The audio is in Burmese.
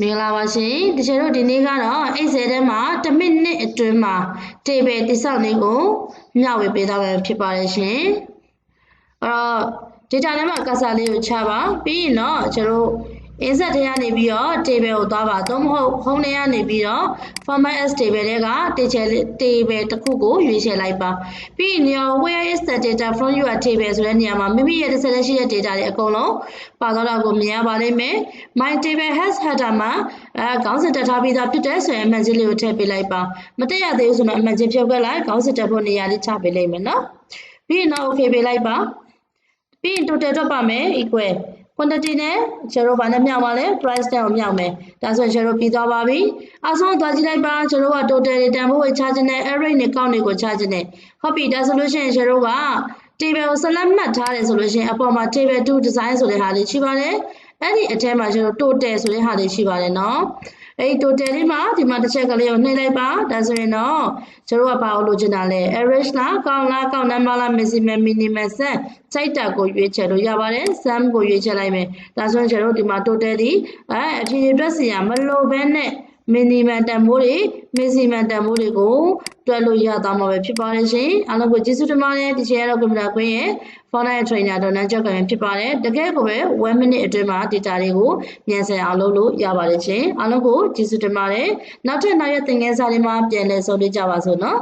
မင်္ဂလာပါရှင်တချို့တို့ဒီနေ့ကတော့ Excel ထဲမှာ1မိနစ်အတွင်းမှာ table တိစောက်လေးကိုမျှဝေပေးသွားမှာဖြစ်ပါတယ်ရှင်အဲ့တော့ data ထဲမှာ cursor လေးကိုချပါပြီးရင်တော့ကျတို့ insert ထဲကနေပြီးတော့ table ကိုသွားပါသို့မဟုတ် home ထဲကနေပြီးတော့ format as table တွေက table table တစ်ခုကိုရွေးချယ်လိုက်ပါပြီးရင် where is the data from your table ဆိုတဲ့နေရာမှာမိမိရဲ့တစ်ဆက်လက်ရှိတဲ့ data တွေအကုန်လုံးပါတော့တာကိုမြင်ရပါလိမ့်မယ် my table has header မှာအဲခေါင်းစဉ်တက်ထားပြီးသားဖြစ်တဲ့ဆိုရင်အမှန်ကြီးလေးကိုထည့်ပေးလိုက်ပါမတက်ရသေးဘူးဆိုတော့အမှန်ကြီးဖြုတ်ခဲ့လိုက်ခေါင်းစဉ်တက်ဖို့နေရာလေးချပေးလိုက်မယ်နော်ပြီးရင်တော့ okay ပေးလိုက်ပါပြီးရင် total တော့ပါမယ် equal quantity နဲ့ zero ဘာနဲ့မြောက်ပါလဲ price နဲ့ကိုမြောက်မယ်ဒါဆိုရင် zero ပြီးသွားပါပြီအဆုံးသွားကြည့်လိုက်ပါ zero က total တွေတန်ဖိုးကိုချခြင်းနဲ့ array နဲ့ count တွေကိုချခြင်းနဲ့ဟုတ်ပြီဒါဆိုလို့ရှိရင် zero က table ကို select မှတ်ထားတယ်ဆိုလို့ရှိရင်အပေါ်မှာ table 2 design ဆိုတဲ့ဟာလေးရှိပါတယ်အဲ့ဒီအထဲမှာကျွန်တော် total ဆိုတဲ့ဟာလေးရှိပါတယ်နော် အဲ့ဒီ total လေးမှာဒီမှာတစ်ချက်ကလေးကိုနှိပ်လိုက်ပါဒါဆိုရင်တော့ကျွန်တော်ကဘာလို့လိုချင်တာလဲ average လား count လား count number လား maximum minimum set စိုက်တာကိုရွေးချယ်လို့ရပါတယ် sum ကိုရွေးချယ်လိုက်မယ်ဒါဆိုရင်ကျွန်တော်ဒီမှာ total ဒီအဲအဖြေတွက်စီရမလိုဘဲနဲ့ minimum တန်ဖိုးတွေ maximum တန်ဖိုးတွေကိုတွက်လို့ရသွားမှာပဲဖြစ်ပါတယ်ရှင်အားလုံးကိုကျေးဇူးတင်ပါတယ်ဒီချိန်ကတော့ကွန်ပျူတာခွင့်ရဲ့ Fortnite Trainer ဒေါ်နန်းကျောက်ကရင်ဖြစ်ပါတယ်တကယ်ကိုပဲ1 minute အတွင်းမှာ data တွေကိုမြန်ဆန်အောင်လုပ်လို့ရပါတယ်ရှင်အားလုံးကိုကျေးဇူးတင်ပါတယ်နောက်ထပ်နောက်ရက်သင်ခန်းစာတွေမှာပြန်လည်ဆုံတွေ့ကြပါစို့နော်